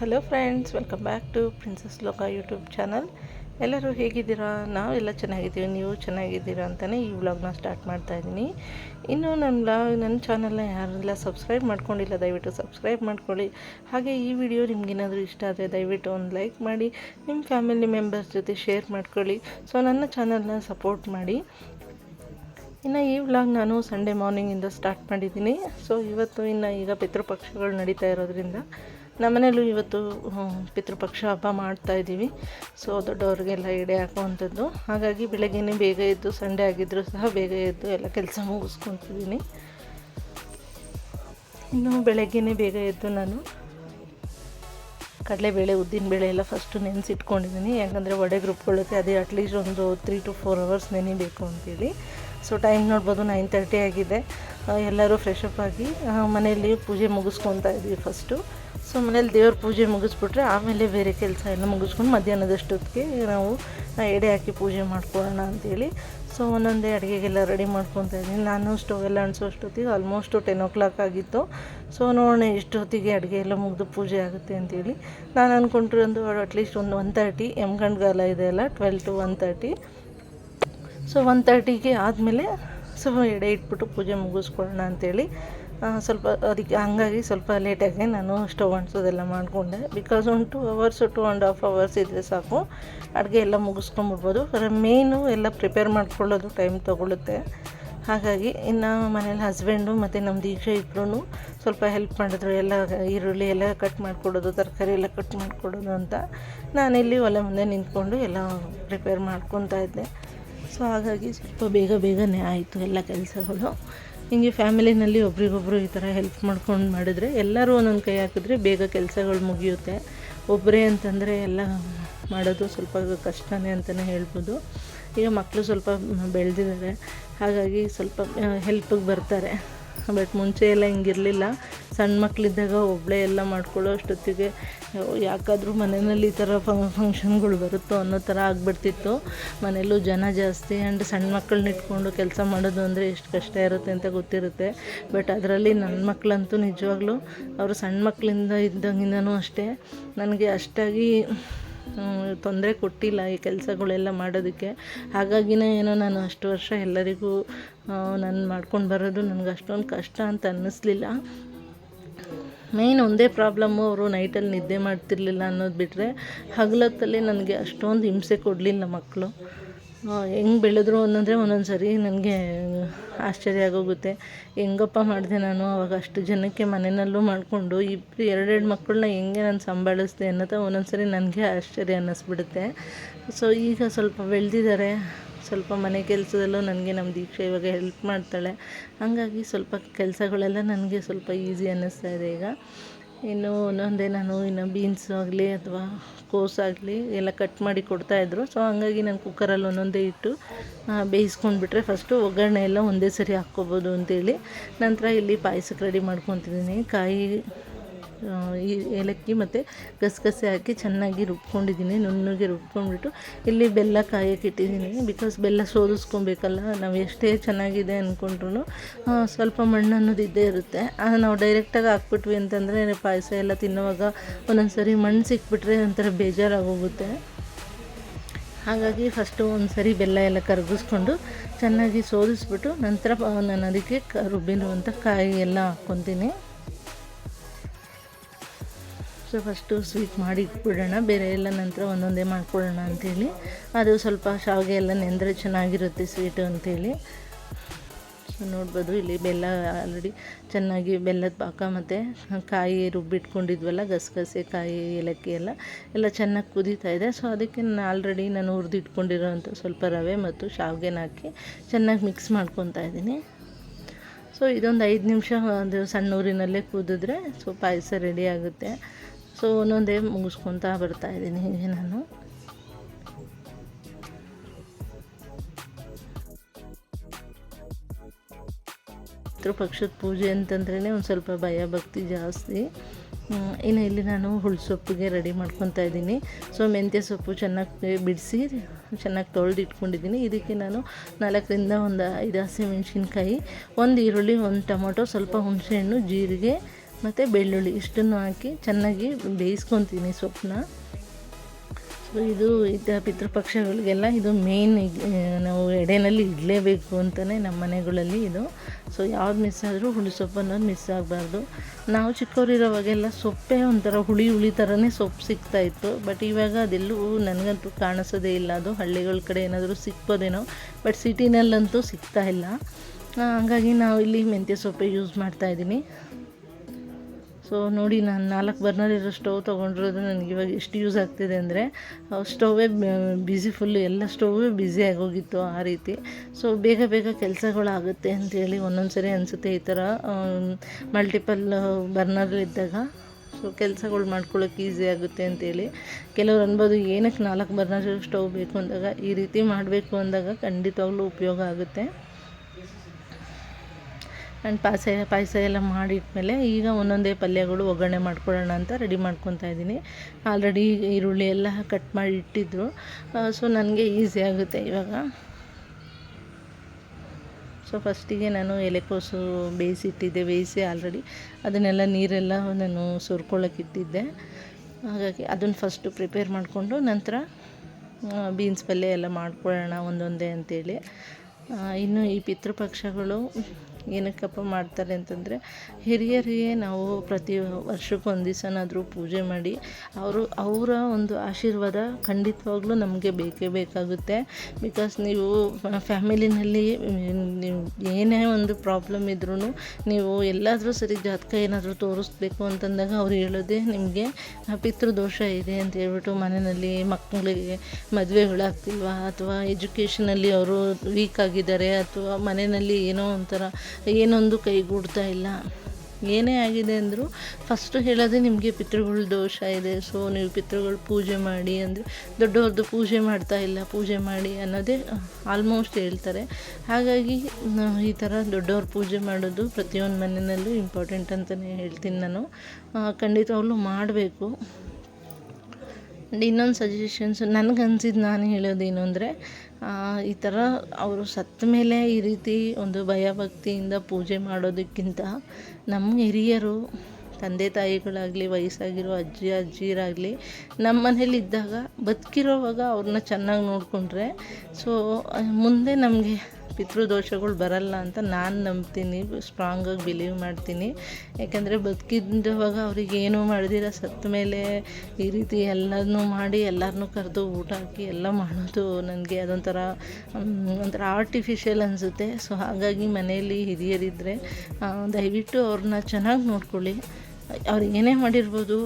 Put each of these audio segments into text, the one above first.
Hello friends welcome back to princess ಲೋಕ YouTube channel ಎಲ್ಲರೂ ಹೇಗಿದ್ದೀರಾ? ನಾವೆಲ್ಲ ಚೆನ್ನಾಗಿದ್ದೀವಿ. ನೀವು ಚೆನ್ನಾಗಿದ್ದೀರಾ ಅಂತಲೇ ಈ ವ್ಲಾಗ್ನ ಸ್ಟಾರ್ಟ್ ಮಾಡ್ತಾ ಇದ್ದೀನಿ. ಇನ್ನು ನನ್ನ ವ್ಲಾಗ್ ನನ್ನ ಚಾನಲ್ನ ಯಾರೆಲ್ಲ ಸಬ್ಸ್ಕ್ರೈಬ್ ಮಾಡ್ಕೊಂಡಿಲ್ಲ, ದಯವಿಟ್ಟು ಸಬ್ಸ್ಕ್ರೈಬ್ ಮಾಡ್ಕೊಳ್ಳಿ. ಹಾಗೆ ಈ ವಿಡಿಯೋ ನಿಮಗೇನಾದರೂ ಇಷ್ಟ ಆದರೆ ದಯವಿಟ್ಟು ಒಂದು ಲೈಕ್ ಮಾಡಿ ನಿಮ್ಮ ಫ್ಯಾಮಿಲಿ ಮೆಂಬರ್ಸ್ ಜೊತೆ ಶೇರ್ ಮಾಡ್ಕೊಳ್ಳಿ. ಸೊ ನನ್ನ ಚಾನಲ್ನ ಸಪೋರ್ಟ್ ಮಾಡಿ. ಇನ್ನು ಈ ವ್ಲಾಗ್ ನಾನು ಸಂಡೇ ಮಾರ್ನಿಂಗಿಂದ ಸ್ಟಾರ್ಟ್ ಮಾಡಿದ್ದೀನಿ. ಸೊ ಇವತ್ತು ಇನ್ನು ಈಗ ಪಿತೃಪಕ್ಷಗಳು ನಡೀತಾ ಇರೋದ್ರಿಂದ ನಮ್ಮನೇಲೂ ಇವತ್ತು ಪಿತೃಪಕ್ಷ ಹಬ್ಬ ಮಾಡ್ತಾ ಇದ್ದೀವಿ. ಸೊ ದೊಡ್ಡವ್ರಿಗೆಲ್ಲ ಎಡೆ ಹಾಕುವಂಥದ್ದು. ಹಾಗಾಗಿ ಬೆಳಗ್ಗೆನೇ ಬೇಗ ಎದ್ದು, ಸಂಡೆ ಆಗಿದ್ದರೂ ಸಹ ಬೇಗ ಎದ್ದು ಎಲ್ಲ ಕೆಲಸ ಮುಗಿಸ್ಕೊತಿದ್ದೀನಿ. ಇನ್ನು ಬೆಳಗ್ಗೆನೇ ಬೇಗ ಎದ್ದು ನಾನು ಕಡಲೆಬೇಳೆ, ಉದ್ದಿನಬೇಳೆ ಎಲ್ಲ ಫಸ್ಟು ನೆನೆಸಿಟ್ಕೊಂಡಿದ್ದೀನಿ. ಯಾಕಂದರೆ ವಡೆ ಗ್ರೂಪ್ಕೊಳ್ಳೋಕ್ಕೆ ಅದೇ ಅಟ್ಲೀಸ್ಟ್ ಒಂದು ತ್ರೀ ಟು ಫೋರ್ ಅವರ್ಸ್ ನೆನಿಬೇಕು ಅಂತೇಳಿ. ಸೊ ಟೈಮ್ ನೋಡ್ಬೋದು ನೈನ್ ತರ್ಟಿ ಆಗಿದೆ. ಎಲ್ಲರೂ ಫ್ರೆಶ್ ಅಪ್ ಆಗಿ ಮನೆಯಲ್ಲಿ ಪೂಜೆ ಮುಗಿಸ್ಕೊತಾ ಇದ್ದೀವಿ ಫಸ್ಟು ಸೊ ಮನೇಲಿ ದೇವ್ರ ಪೂಜೆ ಮುಗಿಸ್ಬಿಟ್ರೆ ಆಮೇಲೆ ಬೇರೆ ಕೆಲಸ ಎಲ್ಲ ಮುಗಿಸ್ಕೊಂಡು ಮಧ್ಯಾಹ್ನದಷ್ಟೊತ್ತಿಗೆ ನಾವು ಎಡೆ ಹಾಕಿ ಪೂಜೆ ಮಾಡ್ಕೊಳ್ಳೋಣ ಅಂತೇಳಿ. ಸೊ ಒಂದೊಂದೇ ಅಡುಗೆಗೆಲ್ಲ ರೆಡಿ ಮಾಡ್ಕೊತಾ ಇದ್ದೀನಿ. ನಾನು ಸ್ಟೋವ್ ಎಲ್ಲ ಅಣಿಸೋ ಅಷ್ಟೊತ್ತಿಗೆ ಆಲ್ಮೋಸ್ಟು ಟೆನ್ ಓ ಕ್ಲಾಕ್ ಆಗಿತ್ತು. ಸೊ ನೋಡೋಣ ಇಷ್ಟೊತ್ತಿಗೆ ಅಡುಗೆ ಎಲ್ಲ ಮುಗಿದು ಪೂಜೆ ಆಗುತ್ತೆ ಅಂತೇಳಿ. ನಾನು ಅಂದ್ಕೊಂಡಿರೋದು ಅಟ್ಲೀಸ್ಟ್ ಒಂದು ಒನ್ ತರ್ಟಿ ಎಂ ಗಂಟೆಗಾಲ ಇದೆ ಅಲ್ಲ twelve to one thirty so one ತರ್ಟಿಗೆ ಆದಮೇಲೆ ಸೊ ಎಡೆ ಇಟ್ಬಿಟ್ಟು ಪೂಜೆ ಮುಗಿಸ್ಕೊಳ್ಳೋಣ ಅಂತೇಳಿ. ಆ, ಸ್ವಲ್ಪ ಅದಕ್ಕೆ ಹಂಗಾಗಿ ಸ್ವಲ್ಪ ಲೇಟಾಗಿ ನಾನು ಸ್ಟವ್ ಅಂಟಿಸೋದೆಲ್ಲ ಮಾಡಿಕೊಂಡೆ. ಬಿಕಾಸ್ ಒಂದು two hours two and half hours ಇದ್ದರೆ ಸಾಕು. ಅಡುಗೆ ಎಲ್ಲ ಮುಗಿಸ್ಕೊಂಬಿಡ್ಬೋದು ಮೇಯ್ನು ಎಲ್ಲ ಪ್ರಿಪೇರ್ ಮಾಡ್ಕೊಳ್ಳೋದು ಟೈಮ್ ತೊಗೊಳುತ್ತೆ. ಹಾಗಾಗಿ ಇನ್ನು ಮನೇಲಿ ಹಸ್ಬೆಂಡು ಮತ್ತು ನಮ್ಮ ದೀಕ್ಷೆ ಇಬ್ಬರೂ ಸ್ವಲ್ಪ ಹೆಲ್ಪ್ ಮಾಡಿದ್ರು. ಎಲ್ಲ ಈರುಳ್ಳಿ ಎಲ್ಲ ಕಟ್ ಮಾಡಿಕೊಡೋದು, ತರಕಾರಿ ಎಲ್ಲ ಕಟ್ ಮಾಡಿಕೊಡೋದು ಅಂತ ನಾನಿಲ್ಲಿ ಒಲೆ ಮುಂದೆ ನಿಂತ್ಕೊಂಡು ಎಲ್ಲ ಪ್ರಿಪೇರ್ ಮಾಡ್ಕೊತಾ ಇದ್ದೆ. ಸೊ ಹಾಗಾಗಿ ಸ್ವಲ್ಪ ಬೇಗ ಬೇಗನೆ ಆಯಿತು ಎಲ್ಲ ಕೆಲಸಗಳು. ಹಿಂಗೆ ಫ್ಯಾಮಿಲಿನಲ್ಲಿ ಒಬ್ರಿಗೊಬ್ರು ಈ ಥರ ಹೆಲ್ಪ್ ಮಾಡ್ಕೊಂಡು ಮಾಡಿದ್ರೆ ಎಲ್ಲರೂ ಒಂದೊಂದು ಕೈ ಹಾಕಿದ್ರೆ ಬೇಗ ಕೆಲಸಗಳು ಮುಗಿಯುತ್ತೆ. ಒಬ್ಬರೇ ಅಂತಂದರೆ ಎಲ್ಲ ಮಾಡೋದು ಸ್ವಲ್ಪ ಕಷ್ಟನೇ ಅಂತಲೇ ಹೇಳ್ಬೋದು. ಈಗ ಮಕ್ಕಳು ಸ್ವಲ್ಪ ಬೆಳೆದಿದ್ದಾರೆ. ಹಾಗಾಗಿ ಸ್ವಲ್ಪ ಹೆಲ್ಪಿಗೆ ಬರ್ತಾರೆ. ಬಟ್ ಮುಂಚೆ ಎಲ್ಲ ಹಿಂಗಿರಲಿಲ್ಲ. ಸಣ್ಣ ಮಕ್ಕಳಿದ್ದಾಗ ಒಬ್ಬಳೇ ಎಲ್ಲ ಮಾಡ್ಕೊಳ್ಳೋ ಅಷ್ಟೊತ್ತಿಗೆ ಯಾಕಾದರೂ ಮನೆಯಲ್ಲಿ ಈ ಥರ ಫಂಕ್ಷನ್ಗಳು ಬರುತ್ತೋ ಅನ್ನೋ ಥರ ಆಗಿಬಿಡ್ತಿತ್ತು. ಮನೆಯಲ್ಲೂ ಜನ ಜಾಸ್ತಿ ಆ್ಯಂಡ್ ಸಣ್ಣ ಮಕ್ಕಳನ್ನ ಇಟ್ಕೊಂಡು ಕೆಲಸ ಮಾಡೋದು ಅಂದರೆ ಎಷ್ಟು ಕಷ್ಟ ಇರುತ್ತೆ ಅಂತ ಗೊತ್ತಿರುತ್ತೆ. ಬಟ್ ಅದರಲ್ಲಿ ನನ್ನ ಮಕ್ಕಳಂತೂ ನಿಜವಾಗ್ಲೂ, ಅವರು ಸಣ್ಣ ಮಕ್ಕಳಿಂದ ಇದ್ದಂಗಿಂದನೂ ಅಷ್ಟೇ. ನನಗೆ ಅಷ್ಟಾಗಿ ತೊಂದರೆ ಕೊಟ್ಟಿಲ್ಲ ಈ ಕೆಲಸಗಳೆಲ್ಲ ಮಾಡೋದಕ್ಕೆ. ಹಾಗಾಗಿನೇ ಏನೋ ನಾನು ಅಷ್ಟು ವರ್ಷ ಎಲ್ಲರಿಗೂ ನಾನು ಮಾಡ್ಕೊಂಡು ಬರೋದು ನನಗೆ ಅಷ್ಟೊಂದು ಕಷ್ಟ ಅಂತ ಅನ್ನಿಸ್ಲಿಲ್ಲ. ಮೇಯ್ನ್ ಒಂದೇ ಪ್ರಾಬ್ಲಮ್ಮು ಅವರು ನೈಟಲ್ಲಿ ನಿದ್ದೆ ಮಾಡ್ತಿರ್ಲಿಲ್ಲ ಅನ್ನೋದು ಬಿಟ್ಟರೆ ಹಗಲತ್ತಲ್ಲಿ ನನಗೆ ಅಷ್ಟೊಂದು ಹಿಂಸೆ ಕೊಡಲಿಲ್ಲ ಮಕ್ಕಳು ಹೆಂಗೆ ಬೆಳೆದ್ರು ಅನ್ನೋದ್ರೆ ಒಂದೊಂದು ಸರಿ ನನಗೆ ಆಶ್ಚರ್ಯ ಆಗೋಗುತ್ತೆ. ಹೆಂಗಪ್ಪ ಮಾಡಿದೆ ನಾನು? ಅವಾಗ ಅಷ್ಟು ಜನಕ್ಕೆ ಮನೆಯಲ್ಲೂ ಮಾಡಿಕೊಂಡು ಇಬ್ಬರು ಎರಡೆರಡು ಮಕ್ಕಳನ್ನ ಹೆಂಗೆ ನಾನು ಸಂಭಾಳಿಸ್ದೆ ಅನ್ನೋದು ಒಂದೊಂದು ಸರಿ ನನಗೆ ಆಶ್ಚರ್ಯ ಅನ್ನಿಸ್ಬಿಡುತ್ತೆ. ಸೊ ಈಗ ಸ್ವಲ್ಪ ಬೆಳೆದಿದ್ದಾರೆ ಸ್ವಲ್ಪ ಮನೆ ಕೆಲಸದಲ್ಲೂ ನನಗೆ ನಮ್ಮ ದೀಕ್ಷೆ ಇವಾಗ ಹೆಲ್ಪ್ ಮಾಡ್ತಾಳೆ. ಹಾಗಾಗಿ ಸ್ವಲ್ಪ ಕೆಲಸಗಳೆಲ್ಲ ನನಗೆ ಸ್ವಲ್ಪ ಈಸಿ ಅನ್ನಿಸ್ತಾ ಇದೆ ಈಗ. ಇನ್ನು ಒಂದೊಂದೇ ನಾನು ಇನ್ನು ಬೀನ್ಸ್ ಆಗಲಿ ಅಥವಾ ಕೋಸಾಗಲಿ ಎಲ್ಲ ಕಟ್ ಮಾಡಿ ಕೊಡ್ತಾಯಿದ್ರು ಸೊ ಹಂಗಾಗಿ ನಾನು ಕುಕ್ಕರಲ್ಲಿ ಒಂದೊಂದೇ ಇಟ್ಟು ಬೇಯಿಸ್ಕೊಂಡ್ಬಿಟ್ರೆ ಫಸ್ಟು ಒಗ್ಗರಣೆ ಎಲ್ಲ ಒಂದೇ ಸರಿ ಹಾಕ್ಕೊಬೋದು ಅಂತೇಳಿ ನಂತರ ಇಲ್ಲಿ ಪಾಯಸಕ್ಕೆ ರೆಡಿ ಮಾಡ್ಕೊತಿದ್ದೀನಿ. ಕಾಯಿ ಈ ಏಲಕ್ಕಿ ಮತ್ತು ಗಸಗಸೆ ಹಾಕಿ ಚೆನ್ನಾಗಿ ರುಬ್ಕೊಂಡಿದ್ದೀನಿ, ನುಣ್ಣಗೆ ರುಬ್ಕೊಂಡ್ಬಿಟ್ಟು ಇಲ್ಲಿ ಬೆಲ್ಲ ಕಾಯಕ್ಕೆ ಇಟ್ಟಿದ್ದೀನಿ. ಬಿಕಾಸ್ ಬೆಲ್ಲ ಸೋದಿಸ್ಕೊಬೇಕಲ್ಲ ನಾವು ಎಷ್ಟೇ ಚೆನ್ನಾಗಿದೆ ಅಂದ್ಕೊಂಡ್ರು ಸ್ವಲ್ಪ ಮಣ್ಣು ಅನ್ನೋದು ಇದ್ದೇ ಇರುತ್ತೆ. ನಾವು ಡೈರೆಕ್ಟಾಗಿ ಹಾಕ್ಬಿಟ್ವಿ ಅಂತಂದರೆ ಪಾಯಸ ಎಲ್ಲ ತಿನ್ನುವಾಗ ಒಂದೊಂದು ಸರಿ ಮಣ್ಣು ಸಿಕ್ಬಿಟ್ರೆ ಒಂಥರ ಬೇಜಾರಾಗೋಗುತ್ತೆ. ಹಾಗಾಗಿ ಫಸ್ಟು ಒಂದು ಸರಿ ಬೆಲ್ಲ ಎಲ್ಲ ಕರಗಿಸ್ಕೊಂಡು ಚೆನ್ನಾಗಿ ಸೋದಿಸ್ಬಿಟ್ಟು ನಂತರ ನಾನು ಅದಕ್ಕೆ ರುಬ್ಬಿರುವಂಥ ಕಾಯಿ ಎಲ್ಲ ಹಾಕ್ಕೊತೀನಿ. ಸೊ ಫಸ್ಟು ಸ್ವೀಟ್ ಮಾಡಿ ಇಟ್ಬಿಡೋಣ ಬೇರೆ ಎಲ್ಲ ನಂತರ ಒಂದೊಂದೇ ಮಾಡ್ಕೊಳ್ಳೋಣ ಅಂಥೇಳಿ. ಅದು ಸ್ವಲ್ಪ ಶಾವಿಗೆ ಎಲ್ಲ ನೆಂದರೆ ಚೆನ್ನಾಗಿರುತ್ತೆ ಸ್ವೀಟು ಅಂಥೇಳಿ. ಸೊ ನೋಡ್ಬೋದು, ಇಲ್ಲಿ ಬೆಲ್ಲ ಆಲ್ರೆಡಿ ಚೆನ್ನಾಗಿ ಬೆಲ್ಲದ ಪಾಕ ಮತ್ತು ಕಾಯಿ ರುಬ್ಬಿಟ್ಕೊಂಡಿದ್ವಲ್ಲ, ಗಸಗಸೆ, ಕಾಯಿ, ಏಲಕ್ಕಿ ಎಲ್ಲ ಎಲ್ಲ ಚೆನ್ನಾಗಿ ಕುದೀತಾ ಇದೆ. ಸೊ ಅದಕ್ಕೆ ನಾನು ಆಲ್ರೆಡಿ ನಾನು ಹುರಿದಿಟ್ಕೊಂಡಿರೋಂಥ ಸ್ವಲ್ಪ ರವೆ ಮತ್ತು ಶಾವಿಗೆನ ಹಾಕಿ ಚೆನ್ನಾಗಿ ಮಿಕ್ಸ್ ಮಾಡ್ಕೊತಾ ಇದ್ದೀನಿ. ಸೊ ಇದೊಂದು ಐದು ನಿಮಿಷ, ಒಂದು ಸಣ್ಣ ಊರಿನಲ್ಲೇ ಕುದಿದ್ರೆ, ಸೊ ಪಾಯಸ ರೆಡಿ ಆಗುತ್ತೆ. ಸೊ ಒಂದೊಂದೇ ಮುಗಿಸ್ಕೊತಾ ಬರ್ತಾ ಇದ್ದೀನಿ ಹೀಗೆ ನಾನು ಪಕ್ಷದ ಪೂಜೆ ಅಂತಂದ್ರೇ ಒಂದು ಸ್ವಲ್ಪ ಭಯ ಭಕ್ತಿ ಜಾಸ್ತಿ ಇನ್ನು ಇಲ್ಲಿ ನಾನು ಹುಳ್ಸೊಪ್ಪಿಗೆ ರೆಡಿ ಮಾಡ್ಕೊತಾ ಇದ್ದೀನಿ ಸೊ ಮೆಂತ್ಯ ಸೊಪ್ಪು ಚೆನ್ನಾಗಿ ಬಿಡಿಸಿ, ಚೆನ್ನಾಗಿ ತೊಳೆದು ಇಟ್ಕೊಂಡಿದ್ದೀನಿ ಇದಕ್ಕೆ ನಾನು ನಾಲ್ಕರಿಂದ ಒಂದು ಐದು ಹಸಿಮೆಣ್ಸಿನ್ಕಾಯಿ ಒಂದು ಈರುಳ್ಳಿ, ಒಂದು ಟೊಮೊಟೊ, ಸ್ವಲ್ಪ ಹುಣಸೆಹಣ್ಣು, ಜೀರಿಗೆ ಮತ್ತು ಬೆಳ್ಳುಳ್ಳಿ ಇಷ್ಟನ್ನು ಹಾಕಿ ಚೆನ್ನಾಗಿ ಬೇಯಿಸ್ಕೊತೀನಿ ಸೊಪ್ಪನ್ನ. ಸೊ ಇದು ಇದ್ದ ಪಿತೃಪಕ್ಷಗಳಿಗೆಲ್ಲ ಇದು ಮೇನ್ ನಾವು ಎಡೆನಲ್ಲಿ ಇಡಲೇಬೇಕು ಅಂತಲೇ ನಮ್ಮ ಮನೆಗಳಲ್ಲಿ ಇದು. ಸೊ ಯಾವ್ದು ಮಿಸ್ ಆದರೂ ಹುಳಿ ಸೊಪ್ಪು ಅನ್ನೋದು ಮಿಸ್ ಆಗಬಾರ್ದು. ನಾವು ಚಿಕ್ಕವರಿರೋವಾಗೆಲ್ಲ ಸೊಪ್ಪೇ ಒಂಥರ ಹುಳಿ ಹುಳಿ ಥರನೇ ಸೊಪ್ಪು ಸಿಗ್ತಾಯಿತ್ತು ಬಟ್ ಇವಾಗ ಅದೆಲ್ಲೂ ನನಗಂತೂ ಕಾಣಿಸೋದೇ ಇಲ್ಲ. ಅದು ಹಳ್ಳಿಗಳ ಕಡೆ ಏನಾದರೂ ಸಿಕ್ಬೋದೇನೋ ಬಟ್ ಸಿಟಿನಲ್ಲಂತೂ ಸಿಗ್ತಾ ಇಲ್ಲ. ಹಾಗಾಗಿ ನಾವು ಇಲ್ಲಿ ಮೆಂತ್ಯ ಸೊಪ್ಪೆ ಯೂಸ್ ಮಾಡ್ತಾಯಿದ್ದೀನಿ ಸೊ ನೋಡಿ, ನಾನು ನಾಲ್ಕು ಬರ್ನರ್ ಇರೋ ಸ್ಟವ್ ತೊಗೊಂಡಿರೋದು ನನಗೆ ಇವಾಗ ಎಷ್ಟು ಯೂಸ್ ಆಗ್ತಿದೆ ಅಂದರೆ ಸ್ಟೌವೇ ಬ್ಯುಸಿ ಫುಲ್ಲು ಎಲ್ಲ ಸ್ಟೌವೇ ಬ್ಯುಸಿ ಆಗೋಗಿತ್ತು ಆ ರೀತಿ. ಸೊ ಬೇಗ ಬೇಗ ಕೆಲಸಗಳಾಗುತ್ತೆ ಅಂತೇಳಿ ಒಂದೊಂದು ಸರಿ ಅನಿಸುತ್ತೆ ಈ ಥರ ಮಲ್ಟಿಪಲ್ ಬರ್ನರ್ ಇದ್ದಾಗ. ಸೊ ಕೆಲಸಗಳು ಮಾಡ್ಕೊಳ್ಳೋಕೆ ಈಸಿ ಆಗುತ್ತೆ ಅಂತೇಳಿ ಕೆಲವ್ರು ಅನ್ಬೋದು ಏನಕ್ಕೆ ನಾಲ್ಕು ಬರ್ನರ್ ಸ್ಟವ್ ಬೇಕು? ಅಂದಾಗ, ಈ ರೀತಿ ಮಾಡಬೇಕು ಅಂದಾಗ ಖಂಡಿತವಾಗ್ಲೂ ಉಪಯೋಗ ಆಗುತ್ತೆ. ಆ್ಯಂಡ್ ಪಾಯಸ ಪಾಯಸ ಎಲ್ಲ ಮಾಡಿಟ್ಮೇಲೆ ಈಗ ಒಂದೊಂದೇ ಪಲ್ಯಗಳು ಒಗ್ಗರಣೆ ಮಾಡ್ಕೊಳ್ಳೋಣ ಅಂತ ರೆಡಿ ಮಾಡ್ಕೊತಾ ಇದ್ದೀನಿ. ಆಲ್ರೆಡಿ ಈರುಳ್ಳಿ ಎಲ್ಲ ಕಟ್ ಮಾಡಿ ಇಟ್ಟಿದ್ರು. ಸೊ ನನಗೆ ಈಸಿ ಆಗುತ್ತೆ ಇವಾಗ. ಸೊ ಫಸ್ಟಿಗೆ ನಾನು ಎಲೆಕೋಸು ಬೇಯಿಸಿಟ್ಟಿದ್ದೆ ಬೇಯಿಸಿ ಆಲ್ರೆಡಿ ಅದನ್ನೆಲ್ಲ ನೀರೆಲ್ಲ ನಾನು ಸುರ್ಕೊಳ್ಳೋಕೆ ಇಟ್ಟಿದ್ದೆ. ಹಾಗಾಗಿ ಅದನ್ನು ಫಸ್ಟು ಪ್ರಿಪೇರ್ ಮಾಡಿಕೊಂಡು ನಂತರ ಬೀನ್ಸ್ ಪಲ್ಯ ಎಲ್ಲ ಮಾಡ್ಕೊಳ್ಳೋಣ ಒಂದೊಂದೇ ಅಂತೇಳಿ. ಆ, ಇನ್ನು ಈ ಪಿತೃಪಕ್ಷಗಳು ಏನಕ್ಕಪ್ಪ ಮಾಡ್ತಾರೆ ಅಂತಂದರೆ ಹಿರಿಯರಿಗೆ ನಾವು ಪ್ರತಿ ವರ್ಷಕ್ಕೊಂದು ದಿವಸನಾದರೂ ಪೂಜೆ ಮಾಡಿ ಅವರು ಅವರ ಒಂದು ಆಶೀರ್ವಾದ ಖಂಡಿತವಾಗ್ಲೂ ನಮಗೆ ಬೇಕೇ ಬೇಕಾಗುತ್ತೆ. ಬಿಕಾಸ್ ನೀವು ಫ್ಯಾಮಿಲಿನಲ್ಲಿ ಏನೇ ಒಂದು ಪ್ರಾಬ್ಲಮ್ ಇದ್ರೂ ನೀವು ಎಲ್ಲಾದರೂ ಸರಿ ಜಾತಕ ಏನಾದರೂ ತೋರಿಸ್ಬೇಕು ಅಂತಂದಾಗ ಅವ್ರು ಹೇಳೋದೇ ನಿಮಗೆ ಪಿತೃದೋಷ ಇದೆ ಅಂತ ಹೇಳ್ಬಿಟ್ಟು ಮನೆಯಲ್ಲಿ ಮಕ್ಕಳಿಗೆ ಮದುವೆಗಳಾಗ್ತಿಲ್ವಾ ಅಥವಾ ಎಜುಕೇಷನಲ್ಲಿ ಅವರು ವೀಕ್ ಆಗಿದ್ದಾರೆ, ಅಥವಾ ಮನೆಯಲ್ಲಿ ಏನೋ ಒಂಥರ ಏನೊಂದು ಕೈಗೂಡ್ತಾ ಇಲ್ಲ. ಏನೇ ಆಗಿದೆ ಅಂದರೂ ಫಸ್ಟು ಹೇಳೋದೇ ನಿಮಗೆ ಪಿತೃಗಳ ದೋಷ ಇದೆ. ಸೊ ನೀವು ಪಿತೃಗಳು ಪೂಜೆ ಮಾಡಿ ಅಂದರೆ ದೊಡ್ಡವ್ರದ್ದು ಪೂಜೆ ಮಾಡ್ತಾ ಇಲ್ಲ, ಪೂಜೆ ಮಾಡಿ ಅನ್ನೋದೇ ಆಲ್ಮೋಸ್ಟ್ ಹೇಳ್ತಾರೆ. ಹಾಗಾಗಿ ಈ ಥರ ದೊಡ್ಡವ್ರ ಪೂಜೆ ಮಾಡೋದು ಪ್ರತಿಯೊಂದು ಮನೆಯಲ್ಲೂ ಇಂಪಾರ್ಟೆಂಟ್ ಅಂತಲೇ ಹೇಳ್ತೀನಿ ನಾನು. ಖಂಡಿತ ಖಂಡಿತವಾಗ್ಲೂ ಮಾಡಬೇಕು. ಆ್ಯಂಡ್ ಇನ್ನೊಂದು ಸಜೆಷನ್ಸ್ ನನಗೆ ಅನ್ಸಿದ್ದು ನಾನು ಹೇಳೋದೇನು ಅಂದರೆ ಈ ಥರ ಅವರು ಸತ್ತ ಮೇಲೆ ಈ ರೀತಿ ಒಂದು ಭಯಭಕ್ತಿಯಿಂದ ಪೂಜೆ ಮಾಡೋದಕ್ಕಿಂತ ನಮ್ಮ ಹಿರಿಯರು, ತಂದೆ ತಾಯಿಗಳಾಗಲಿ ವಯಸ್ಸಾಗಿರೋ ಅಜ್ಜಿ, ಅಜ್ಜಿಯರಾಗಲಿ, ನಮ್ಮ ಮನೇಲಿ ಇದ್ದಾಗ ಬದುಕಿರೋವಾಗ ಅವ್ರನ್ನ ಚೆನ್ನಾಗಿ ನೋಡಿಕೊಂಡ್ರೆ ಸೊ ಮುಂದೆ ನಮಗೆ ಪಿತೃದೋಷಗಳು ಬರಲ್ಲ ಅಂತ ನಾನು ನಂಬ್ತೀನಿ ಸ್ಟ್ರಾಂಗಾಗಿ ಬಿಲೀವ್ ಮಾಡ್ತೀನಿ. ಯಾಕಂದರೆ ಬದುಕಿದ್ದವಾಗ ಅವ್ರಿಗೆ ಏನೂ ಮಾಡ್ದಿರ ಸತ್ತ ಮೇಲೆ ಈ ರೀತಿ ಎಲ್ಲನೂ ಮಾಡಿ ಎಲ್ಲರನ್ನೂ ಕರೆದು ಊಟ ಹಾಕಿ, ಎಲ್ಲ ಮಾಡೋದು ನನಗೆ ಅದೊಂಥರ ಒಂಥರ ಆರ್ಟಿಫಿಷಿಯಲ್ ಅನಿಸುತ್ತೆ. ಸೊ ಹಾಗಾಗಿ ಮನೆಯಲ್ಲಿ ಹಿರಿಯರಿದ್ದರೆ ದಯವಿಟ್ಟು ಅವ್ರನ್ನ ಚೆನ್ನಾಗಿ ನೋಡ್ಕೊಳ್ಳಿ. ಅವ್ರು ಏನೇ ಮಾಡಿರ್ಬೋದು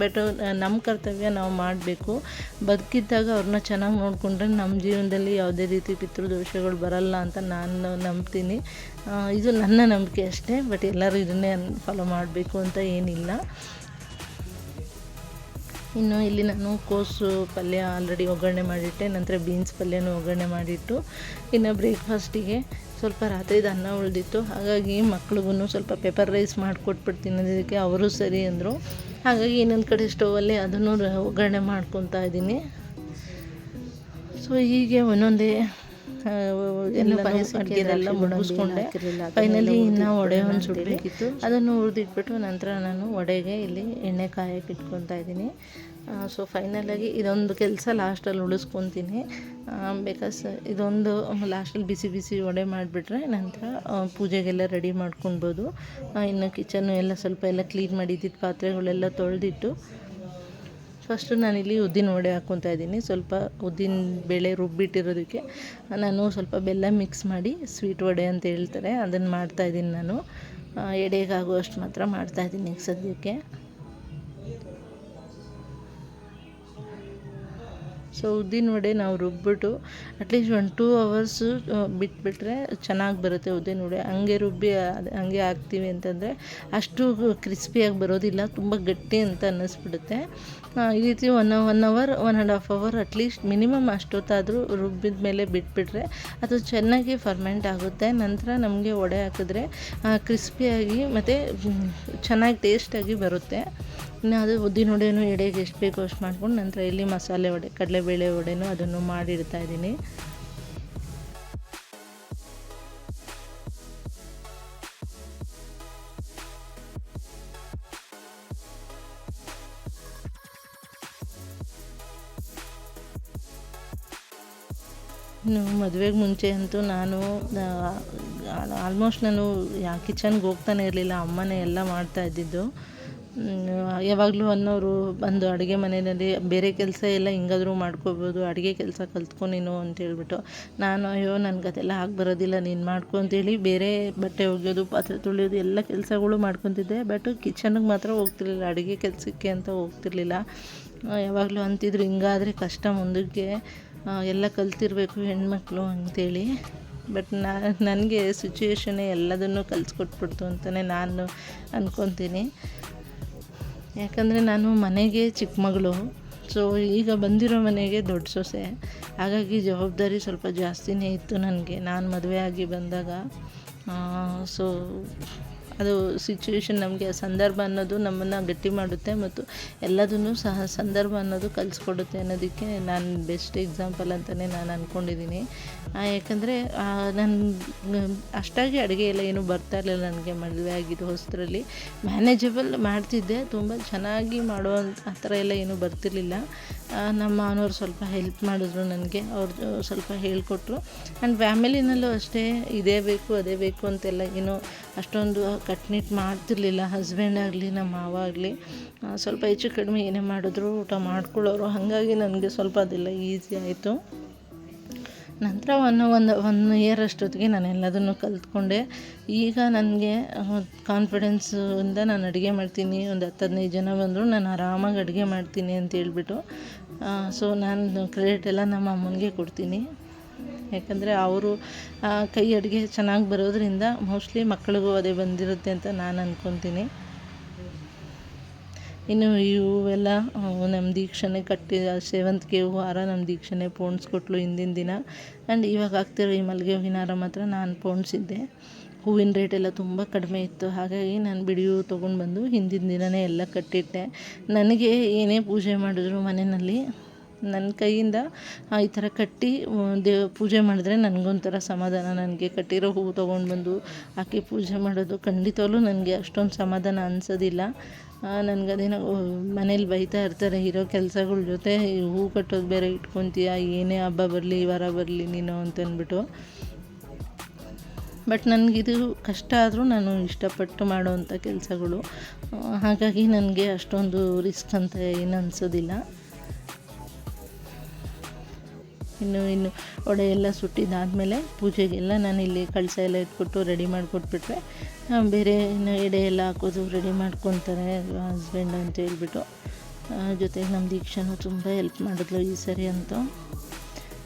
ಬಟ್ ನಮ್ಮ ಕರ್ತವ್ಯ ನಾವು ಮಾಡಬೇಕು. ಬದುಕಿದ್ದಾಗ ಅವ್ರನ್ನ ಚೆನ್ನಾಗಿ ನೋಡಿಕೊಂಡ್ರೆ ನಮ್ಮ ಜೀವನದಲ್ಲಿ ಯಾವುದೇ ರೀತಿ ಪಿತೃದೋಷಗಳು ಬರಲ್ಲ ಅಂತ ನಾನು ನಂಬ್ತೀನಿ. ಇದು ನನ್ನ ನಂಬಿಕೆ ಅಷ್ಟೇ ಬಟ್ ಎಲ್ಲರೂ ಇದನ್ನೇ ಫಾಲೋ ಮಾಡಬೇಕು ಅಂತ ಏನಿಲ್ಲ. ಇನ್ನು ಇಲ್ಲಿ ನಾನು ಕೋಸು ಪಲ್ಯ ಆಲ್ರೆಡಿ ಒಗ್ಗರಣೆ ಮಾಡಿಟ್ಟೆ, ನಂತರ ಬೀನ್ಸ್ ಪಲ್ಯನೂ ಒಗ್ಗರಣೆ ಮಾಡಿಟ್ಟು, ಇನ್ನು ಬ್ರೇಕ್ಫಾಸ್ಟಿಗೆ ಸ್ವಲ್ಪ ರಾತ್ರಿದು ಅನ್ನ ಉಳಿದಿತ್ತು. ಹಾಗಾಗಿ ಮಕ್ಳಿಗೂ ಸ್ವಲ್ಪ ಪೆಪ್ಪರ್ ರೈಸ್ ಮಾಡಿಕೊಟ್ಬಿಟ್ಟು ತಿನ್ನೋದಕ್ಕೆ ಅವರು ಸರಿ ಅಂದರು. ಹಾಗಾಗಿ ಇನ್ನೊಂದು ಕಡೆ ಸ್ಟೌವಲ್ಲಿ ಅದನ್ನು ಒಗ್ಗರಣೆ ಮಾಡ್ಕೊತಾ ಇದ್ದೀನಿ. ಸೊ ಹೀಗೆ ಒಂದೊಂದೇ ಎಲ್ಲ ಅಡುಗೆದೆಲ್ಲ ಮುಗಿಸ್ಕೊಂಡೆ. ಫೈನಲಿ ಇನ್ನು ವಡೆ ಒಂದು ಸುಡಬೇಕಿತ್ತು ಅದನ್ನು ಹುರಿದಿಟ್ಬಿಟ್ಟು ನಂತರ ನಾನು ವಡೆಗೆ ಇಲ್ಲಿ ಎಣ್ಣೆ ಕಾಯಕ್ಕೆ ಇಟ್ಕೊತಾ ಇದ್ದೀನಿ. ಸೊ ಫೈನಲಾಗಿ ಇದೊಂದು ಕೆಲಸ ಲಾಸ್ಟಲ್ಲಿ ಉಳಿಸ್ಕೊತೀನಿ. ಬಿಕಾಸ್ ಇದೊಂದು ಲಾಸ್ಟಲ್ಲಿ ಬಿಸಿ ಬಿಸಿ ವಡೆ ಮಾಡಿಬಿಟ್ರೆ ನಂತರ ಪೂಜೆಗೆಲ್ಲ ರೆಡಿ ಮಾಡ್ಕೊಳ್ಬೋದು. ಇನ್ನು ಕಿಚನ್ನು ಎಲ್ಲ ಸ್ವಲ್ಪ ಎಲ್ಲ ಕ್ಲೀನ್ ಮಾಡಿದ್ದಿದ್ದು ಪಾತ್ರೆಗಳೆಲ್ಲ ತೊಳೆದಿಟ್ಟು ಫಸ್ಟು ನಾನಿಲ್ಲಿ ಉದ್ದಿನ ವಡೆ ಹಾಕ್ಕೊತಾ ಇದ್ದೀನಿ. ಸ್ವಲ್ಪ ಉದ್ದಿನ ಬೇಳೆ ರುಬ್ಬಿಟ್ಟಿರೋದಕ್ಕೆ, ನಾನು ಸ್ವಲ್ಪ ಬೆಲ್ಲ ಮಿಕ್ಸ್ ಮಾಡಿ ಸ್ವೀಟ್ ವಡೆ ಅಂತ ಹೇಳ್ತಾರೆ, ಅದನ್ನು ಮಾಡ್ತಾಯಿದ್ದೀನಿ ನಾನು. ಎಡೆಗಾಗುವಷ್ಟು ಮಾತ್ರ ಮಾಡ್ತಾಯಿದ್ದೀನಿ ಸದ್ಯಕ್ಕೆ. ಸೊ ಉದ್ದಿನ ವಡೆ ನಾವು ರುಬ್ಬಿಟ್ಟು ಅಟ್ಲೀಸ್ಟ್ ಒಂದು ಟೂ ಅವರ್ಸು ಬಿಟ್ಬಿಟ್ರೆ ಚೆನ್ನಾಗಿ ಬರುತ್ತೆ ಉದ್ದಿನ ವಡೆ. ಹಂಗೆ ರುಬ್ಬಿ ಹಂಗೆ ಹಾಕ್ತೀವಿ ಅಂತಂದರೆ ಅಷ್ಟು ಕ್ರಿಸ್ಪಿಯಾಗಿ ಬರೋದಿಲ್ಲ, ತುಂಬ ಗಟ್ಟಿ ಅಂತ ಅನ್ನಿಸ್ಬಿಡುತ್ತೆ. ಈ ರೀತಿ one one hour one and half hour at least minimum ಅಷ್ಟೊತ್ತಾದರೂ ರುಬ್ಬಿದ ಮೇಲೆ ಬಿಟ್ಬಿಟ್ರೆ ಅದು ಚೆನ್ನಾಗಿ ಫರ್ಮೆಂಟ್ ಆಗುತ್ತೆ. ನಂತರ ನಮಗೆ ವಡೆ ಹಾಕಿದ್ರೆ ಕ್ರಿಸ್ಪಿಯಾಗಿ ಮತ್ತು ಚೆನ್ನಾಗಿ ಟೇಸ್ಟಾಗಿ ಬರುತ್ತೆ. ನಾ ಅದು ಉದ್ದಿನ ವಡೆನೂ ಎಡೆಗೆ ಎಷ್ಟು ಬೇಕೋ ಅಷ್ಟು ಮಾಡ್ಕೊಂಡು ನಂತರ ಇಲ್ಲಿ ಮಸಾಲೆ ವಡೆ, ಕಡಲೆಬೇಳೆ ವಡೆನೂ ಅದನ್ನು ಮಾಡಿಡ್ತಾ ಇದ್ದೀನಿ. ಇನ್ನು ಮದುವೆಗೆ ಮುಂಚೆ ಅಂತೂ ನಾನು ಆಲ್ಮೋಸ್ಟ್ ನಾನು ಯಾ, ಕಿಚನ್ಗೆ ಹೋಗ್ತಾನೆ ಇರಲಿಲ್ಲ, ಅಮ್ಮನೇ ಎಲ್ಲ ಮಾಡ್ತಾ ಇದ್ದಿದ್ದು. ಯಾವಾಗಲೂ ಅನ್ನೋರು ಬಂದು ಅಡುಗೆ ಮನೆಯಲ್ಲಿ ಬೇರೆ ಕೆಲಸ ಎಲ್ಲ ಹಿಂಗಾದರೂ ಮಾಡ್ಕೋಬೋದು, ಅಡುಗೆ ಕೆಲಸ ಕಲ್ತ್ಕೊ ನೀನು ಅಂತೇಳ್ಬಿಟ್ಟು ನಾನು ಅಯ್ಯೋ ನನಗೆ ಅದೆಲ್ಲ ಆಗಿ ಬರೋದಿಲ್ಲ ನೀನು ಮಾಡ್ಕೊ ಅಂತೇಳಿ ಬೇರೆ ಬಟ್ಟೆ ಒಗೆಯೋದು, ಪಾತ್ರೆ ತೊಳೆಯೋದು ಎಲ್ಲ ಕೆಲಸಗಳು ಮಾಡ್ಕೊತಿದ್ದೆ. ಬಟ್ ಕಿಚನ್ಗೆ ಮಾತ್ರ ಹೋಗ್ತಿರ್ಲಿಲ್ಲ, ಅಡುಗೆ ಕೆಲಸಕ್ಕೆ ಅಂತ ಹೋಗ್ತಿರ್ಲಿಲ್ಲ. ಯಾವಾಗಲೂ ಅಂತಿದ್ರು ಹಿಂಗಾದರೆ ಕಷ್ಟ ಮುಂದಕ್ಕೆ ಎಲ್ಲ ಕಲ್ತಿರಬೇಕು ಹೆಣ್ಮಕ್ಳು ಅಂತೇಳಿ ಬಟ್ ನಾನು ನನಗೆ ಸಿಚುವೇಶನ್ನೇ ಎಲ್ಲದನ್ನು ಕಲಿಸ್ಕೊಟ್ಬಿಡ್ತು ಅಂತಲೇ ನಾನು ಅಂದ್ಕೊತೀನಿ ಯಾಕಂದರೆ ನಾನು ಮನೆಗೆ ಚಿಕ್ಕ ಮಗಳು. ಸೊ ಈಗ ಬಂದಿರೋ ಮನೆಗೆ ದೊಡ್ಡ ಸೊಸೆ. ಹಾಗಾಗಿ ಜವಾಬ್ದಾರಿ ಸ್ವಲ್ಪ ಜಾಸ್ತಿನೇ ಇತ್ತು ನನಗೆ. ನಾನು ಮದುವೆ ಆಗಿ ಬಂದಾಗ ಸೊ ಅದು ಸಿಚುವೇಶನ್ ನಮಗೆ ಸಂದರ್ಭ ಅನ್ನೋದು ನಮ್ಮನ್ನು ಗಟ್ಟಿ ಮಾಡುತ್ತೆ ಮತ್ತು ಎಲ್ಲದನ್ನು ಸಹ ಸಂದರ್ಭ ಅನ್ನೋದು ಕಲಿಸ್ಕೊಡುತ್ತೆ ಅನ್ನೋದಕ್ಕೆ ನಾನು ಬೆಸ್ಟ್ ಎಕ್ಸಾಂಪಲ್ ಅಂತಲೇ ನಾನು ಅಂದ್ಕೊಂಡಿದ್ದೀನಿ ಯಾಕಂದರೆ ನಾನು, ಅಷ್ಟಾಗಿ ಅಡುಗೆ ಎಲ್ಲ ಏನೂ ಬರ್ತಾ ಇರಲಿಲ್ಲ ನನಗೆ ಮದುವೆ ಆಗಿದ್ದು ಹೊಸದ್ರಲ್ಲಿ. ಮ್ಯಾನೇಜಬಲ್ ಮಾಡ್ತಿದ್ದೆ, ತುಂಬ ಚೆನ್ನಾಗಿ ಮಾಡುವಂಥ ಆ ಥರ ಎಲ್ಲ ಏನೂ ಬರ್ತಿರ್ಲಿಲ್ಲ. ನಮ್ಮ ಮಾವನವ್ರು ಸ್ವಲ್ಪ ಹೆಲ್ಪ್ ಮಾಡಿದ್ರು ನನಗೆ, ಅವ್ರು ಸ್ವಲ್ಪ ಹೇಳಿಕೊಟ್ರು. ಆ್ಯಂಡ್ ಫ್ಯಾಮಿಲಿನಲ್ಲೂ ಅಷ್ಟೇ, ಇದೇ ಬೇಕು, ಅದೇ ಬೇಕು ಅಂತೆಲ್ಲ ಏನೋ ಅಷ್ಟೊಂದು ಕಟ್ನಿಟ್ಟು ಮಾಡ್ತಿರ್ಲಿಲ್ಲ ಹಸ್ಬೆಂಡ್ ಆಗಲಿ ನಮ್ಮ ಮಾವ ಆಗಲಿ. ಸ್ವಲ್ಪ ಹೆಚ್ಚು ಕಡಿಮೆ ಏನೇ ಮಾಡಿದ್ರು ಊಟ ಮಾಡ್ಕೊಳ್ಳೋರು. ಹಾಗಾಗಿ ನನಗೆ ಸ್ವಲ್ಪ ಅದೆಲ್ಲ ಈಸಿ ಆಯಿತು. ನಂತರ ಒನ್ ಒಂದು ಒನ್ ಇಯರ್ ಅಷ್ಟೊತ್ತಿಗೆ ನಾನು ಎಲ್ಲದನ್ನು ಕಲಿತ್ಕೊಂಡೆ. ಈಗ ನನಗೆ ಕಾನ್ಫಿಡೆನ್ಸಿಂದ ನಾನು ಅಡುಗೆ ಮಾಡ್ತೀನಿ. ಒಂದು ಹತ್ತು ಹದಿನೈದು ಜನ ಬಂದರು, ನಾನು ಆರಾಮಾಗಿ ಅಡುಗೆ ಮಾಡ್ತೀನಿ ಅಂತ ಹೇಳ್ಬಿಟ್ಟು. ಸೊ ನಾನು ಕ್ರೆಡಿಟ್ ಎಲ್ಲ ನಮ್ಮ ಅಮ್ಮನಿಗೆ ಕೊಡ್ತೀನಿ. ಯಾಕಂದರೆ ಅವರು ಕೈ ಅಡುಗೆ ಚೆನ್ನಾಗಿ ಬರೋದರಿಂದ ಮೋಸ್ಟ್ಲಿ ಮಕ್ಕಳಿಗೂ ಅದೇ ಬಂದಿರುತ್ತೆ ಅಂತ ನಾನು ಅಂದ್ಕೊತೀನಿ ಇನ್ನು ಇವೆಲ್ಲ ನಮ್ಮ ದೀಕ್ಷೆನೇ ಕಟ್ಟಿ ಸೇವಂತಿಗೆ ಹೂವು ಹಾರ ನಮ್ಮ ದೀಕ್ಷೆನೇ ಪೋಣಿಸ್ಕೊಟ್ಲು ಹಿಂದಿನ ದಿನ. ಆ್ಯಂಡ್ ಇವಾಗ ಆಗ್ತಿರೋ ಈ ಮಲ್ಲಿಗೆ ಹೂವಿನ ಹಾರ ಮಾತ್ರ ನಾನು ಪೋಣಿಸಿದ್ದೆ. ಹೂವಿನ ರೇಟ್ ಎಲ್ಲ ತುಂಬ ಕಡಿಮೆ ಇತ್ತು. ಹಾಗಾಗಿ ನಾನು ಬಿಡಿ ಹೂ ತೊಗೊಂಡು ಬಂದು ಹಿಂದಿನ ದಿನವೇ ಎಲ್ಲ ಕಟ್ಟಿಟ್ಟೆ. ನನಗೆ ಏನೇ ಪೂಜೆ ಮಾಡಿದ್ರು ಮನೆಯಲ್ಲಿ ನನ್ನ ಕೈಯಿಂದ ಈ ಥರ ಕಟ್ಟಿ ದೇವ ಪೂಜೆ ಮಾಡಿದ್ರೆ ನನಗೊಂಥರ ಸಮಾಧಾನ. ನನಗೆ ಕಟ್ಟಿರೋ ಹೂವು ತೊಗೊಂಡು ಬಂದು ಹಾಕಿ ಪೂಜೆ ಮಾಡೋದು ಖಂಡಿತವಾಗ್ಲೂ ನನಗೆ ಅಷ್ಟೊಂದು ಸಮಾಧಾನ ಅನ್ಸೋದಿಲ್ಲ. ನನಗದೇನೋ ಮನೇಲಿ ಬೈತಾ ಇರ್ತಾರೆ, ಇರೋ ಕೆಲಸಗಳ ಜೊತೆ ಹೂ ಕಟ್ಟೋದು ಬೇರೆ ಇಟ್ಕೊತೀಯ, ಏನೇ ಹಬ್ಬ ಬರಲಿ ವಾರ ಬರಲಿ ನೀನು ಅಂತಂದ್ಬಿಟ್ಟು ಬಟ್ ನನಗಿದು ಕಷ್ಟ ಆದರೂ ನಾನು ಇಷ್ಟಪಟ್ಟು ಮಾಡೋವಂಥ ಕೆಲಸಗಳು. ಹಾಗಾಗಿ ನನಗೆ ಅಷ್ಟೊಂದು ರಿಸ್ಕ್ ಅಂತ ಏನು ಅನಿಸೋದಿಲ್ಲ. ಇನ್ನು ಇನ್ನು ವಡೆ ಎಲ್ಲ ಸುಟ್ಟಿದ್ದಾದಮೇಲೆ ಪೂಜೆಗೆಲ್ಲ ನಾನು ಇಲ್ಲಿ ಕಳಸ ಎಲ್ಲ ಇಟ್ಬಿಟ್ಟು ರೆಡಿ ಮಾಡಿಕೊಟ್ಬಿಟ್ರೆ ಬೇರೆ ಇನ್ನು ಎಡೆ ಎಲ್ಲ ಹಾಕೋದು ರೆಡಿ ಮಾಡ್ಕೊತಾರೆ ಹಸ್ಬೆಂಡ್ ಅಂತ ಹೇಳ್ಬಿಟ್ಟು. ಜೊತೆಗೆ ನಮ್ಮ ದೀಕ್ಷಾನು ತುಂಬ ಹೆಲ್ಪ್ ಮಾಡಿದ್ಲು ಈ ಸರಿ ಅಂತ.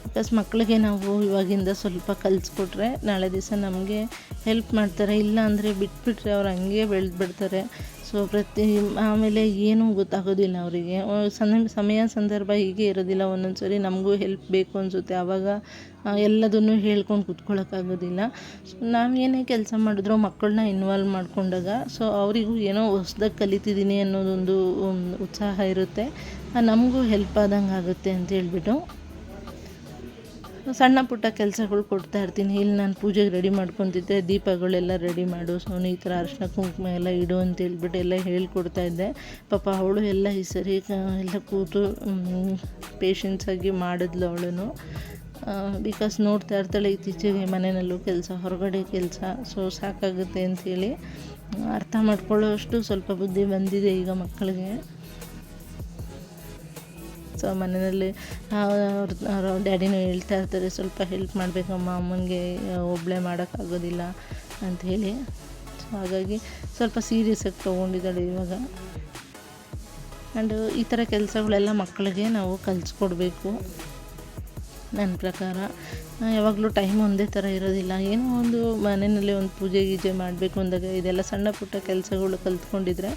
ಬಿಕಾಸ್ ಮಕ್ಕಳಿಗೆ ನಾವು ಇವಾಗಿಂದ ಸ್ವಲ್ಪ ಕಲಿಸ್ಕೊಟ್ರೆ ನಾಳೆ ದಿವಸ ನಮಗೆ ಹೆಲ್ಪ್ ಮಾಡ್ತಾರೆ. ಇಲ್ಲ ಅಂದರೆ ಬಿಟ್ಬಿಟ್ರೆ ಅವ್ರು ಹಂಗೆ ಬೆಳೆದ್ಬಿಡ್ತಾರೆ. ಸೊ ಪ್ರತಿ ಆಮೇಲೆ ಏನೂ ಗೊತ್ತಾಗೋದಿಲ್ಲ ಅವರಿಗೆ. ಸಮಯ, ಸಂದರ್ಭ ಹೀಗೆ ಇರೋದಿಲ್ಲ. ಒಂದೊಂದು ಸರಿ ನಮಗೂ ಹೆಲ್ಪ್ ಬೇಕು ಅನಿಸುತ್ತೆ. ಆವಾಗ ಎಲ್ಲದನ್ನು ಹೇಳ್ಕೊಂಡು ಕೂತ್ಕೊಳ್ಳೋಕ್ಕಾಗೋದಿಲ್ಲ ಸೊ ನಾವು ಏನೇ ಕೆಲಸ ಮಾಡಿದ್ರು ಮಕ್ಕಳನ್ನ ಇನ್ವಾಲ್ವ್ ಮಾಡಿಕೊಂಡಾಗ ಸೊ ಅವರಿಗೂ ಏನೋ ಹೊಸ್ದಾಗಿ ಕಲಿತಿದ್ದೀನಿ ಅನ್ನೋದೊಂದು ಉತ್ಸಾಹ ಇರುತ್ತೆ. ನಮಗೂ ಹೆಲ್ಪ್ ಆದಂಗೆ ಆಗುತ್ತೆ ಅಂತ ಹೇಳ್ಬಿಟ್ಟು ಸಣ್ಣ ಪುಟ್ಟ ಕೆಲಸಗಳು ಕೊಡ್ತಾ ಇರ್ತೀನಿ. ಇಲ್ಲಿ ನಾನು ಪೂಜೆಗೆ ರೆಡಿ ಮಾಡ್ಕೊತಿದ್ದೆ ದೀಪಗಳೆಲ್ಲ ರೆಡಿ ಮಾಡು ಸೋನು ಈ ಥರ ಅರಿಶಿನ ಕುಂಕುಮ ಎಲ್ಲ ಇಡು ಅಂತ ಹೇಳ್ಬಿಟ್ಟು ಎಲ್ಲ ಹೇಳ್ಕೊಡ್ತಾ ಇದ್ದೆ. ಪಾಪ ಅವಳು ಎಲ್ಲ ಈ ಸರಿ ಎಲ್ಲ ಕೂತು ಪೇಷನ್ಸಾಗಿ ಮಾಡಿದ್ಲು ಅವಳು ಬಿಕಾಸ್ ನೋಡ್ತಾ ಇರ್ತಾಳೆ ಇತ್ತೀಚೆಗೆ ಮನೆಯಲ್ಲೂ ಕೆಲಸ, ಹೊರಗಡೆ ಕೆಲಸ. ಸೊ ಸಾಕಾಗುತ್ತೆ ಅಂಥೇಳಿ ಅರ್ಥ ಮಾಡ್ಕೊಳ್ಳೋ ಅಷ್ಟು ಸ್ವಲ್ಪ ಬುದ್ಧಿ ಬಂದಿದೆ ಈಗ ಮಕ್ಕಳಿಗೆ. ಸೊ ಮನೆಯಲ್ಲಿ ಅವ್ರ ಡ್ಯಾಡಿನೂ ಹೇಳ್ತಾ ಇರ್ತಾರೆ, ಸ್ವಲ್ಪ ಹೆಲ್ಪ್ ಮಾಡಬೇಕಮ್ಮ, ಅಮ್ಮನಿಗೆ ಒಬ್ಬಳೇ ಮಾಡೋಕ್ಕಾಗೋದಿಲ್ಲ ಅಂಥೇಳಿ ಸೊ ಹಾಗಾಗಿ ಸ್ವಲ್ಪ ಸೀರಿಯಸ್ಸಾಗಿ ತೊಗೊಂಡಿದ್ದಾಳೆ ಇವಾಗ. ಆ್ಯಂಡ್ ಈ ಥರ ಕೆಲಸಗಳೆಲ್ಲ ಮಕ್ಕಳಿಗೆ ನಾವು ಕಲಿಸ್ಕೊಡ್ಬೇಕು. ನನ್ನ ಪ್ರಕಾರ. ಯಾವಾಗಲೂ ಟೈಮ್ ಒಂದೇ ಥರ ಇರೋದಿಲ್ಲ. ಏನೋ ಒಂದು ಮನೆಯಲ್ಲಿ ಒಂದು ಪೂಜೆ ಗೀಜೆ ಮಾಡಬೇಕು ಅಂದಾಗ, ಇದೆಲ್ಲ ಸಣ್ಣ ಪುಟ್ಟ ಕೆಲಸಗಳು ಕಲ್ತ್ಕೊಂಡಿದ್ರೆ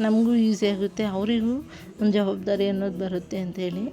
ನಮಗೂ ಈಸಿ ಆಗುತ್ತೆ ಅವರಿಗೂ ಒಂದು ಜವಾಬ್ದಾರಿ ಅನ್ನೋದು ಬರುತ್ತೆ ಅಂಥೇಳಿ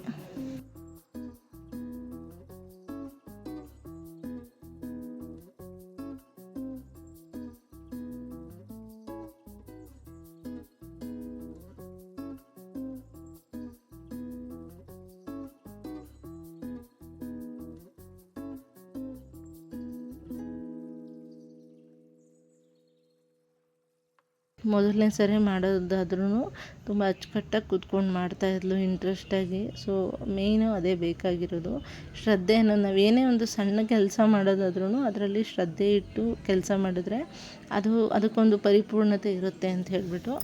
ಮೊದಲನೇ ಸರಿ ಮಾಡೋದಾದ್ರೂ ತುಂಬ ಅಚ್ಚುಕಟ್ಟಾಗಿ ಕೂತ್ಕೊಂಡು ಮಾಡ್ತಾಯಿದ್ಲು ಇಂಟ್ರೆಸ್ಟಾಗಿ. ಸೊ, ಮೇಯ್ನು ಅದೇ ಬೇಕಾಗಿರೋದು. ಶ್ರದ್ಧೆ ಅನ್ನೋದು ನಾವು ಏನೇ ಒಂದು ಸಣ್ಣ ಕೆಲಸ ಮಾಡೋದಾದ್ರೂ ಅದರಲ್ಲಿ ಶ್ರದ್ಧೆ ಇಟ್ಟು ಕೆಲಸ ಮಾಡಿದ್ರೆ ಅದು ಅದಕ್ಕೊಂದು ಪರಿಪೂರ್ಣತೆ ಇರುತ್ತೆ ಅಂತ ಹೇಳಿಬಿಟ್ಟು.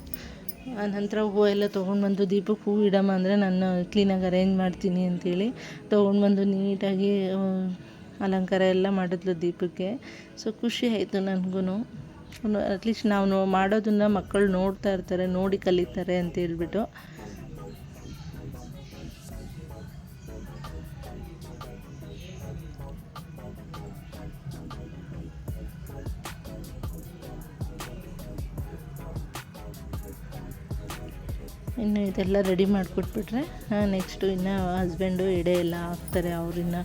ನಂತರ ಹೂವು ಎಲ್ಲ ತೊಗೊಂಡು ಬಂದು ದೀಪಕ್ಕೆ ಹೂವು ಇಡಮ್ಮ ಅಂದರೆ ನಾನು ಕ್ಲೀನಾಗಿ ಅರೇಂಜ್ ಮಾಡ್ತೀನಿ ಅಂತೇಳಿ ತೊಗೊಂಡು ಬಂದು ನೀಟಾಗಿ ಅಲಂಕಾರ ಎಲ್ಲ ಮಾಡಿದ್ಲು ದೀಪಕ್ಕೆ. ಸೊ, ಖುಷಿ ಆಯಿತು ನನಗೂ ಅಟ್ಲೀಸ್ಟ್ ನಾವು ಮಾಡೋದನ್ನು ಮಕ್ಕಳು ನೋಡ್ತಾ ಇರ್ತಾರೆ ನೋಡಿ ಕಲಿತಾರೆ ಅಂತ ಹೇಳ್ಬಿಟ್ಟು. ಇದೆಲ್ಲ ರೆಡಿ ಮಾಡಿಕೊಟ್ಬಿಟ್ರೆ ನೆಕ್ಸ್ಟು ಇನ್ನು ಹಸ್ಬೆಂಡು ಎಡೆ ಎಲ್ಲ ಹಾಕ್ತಾರೆ, ಅವ್ರನ್ನ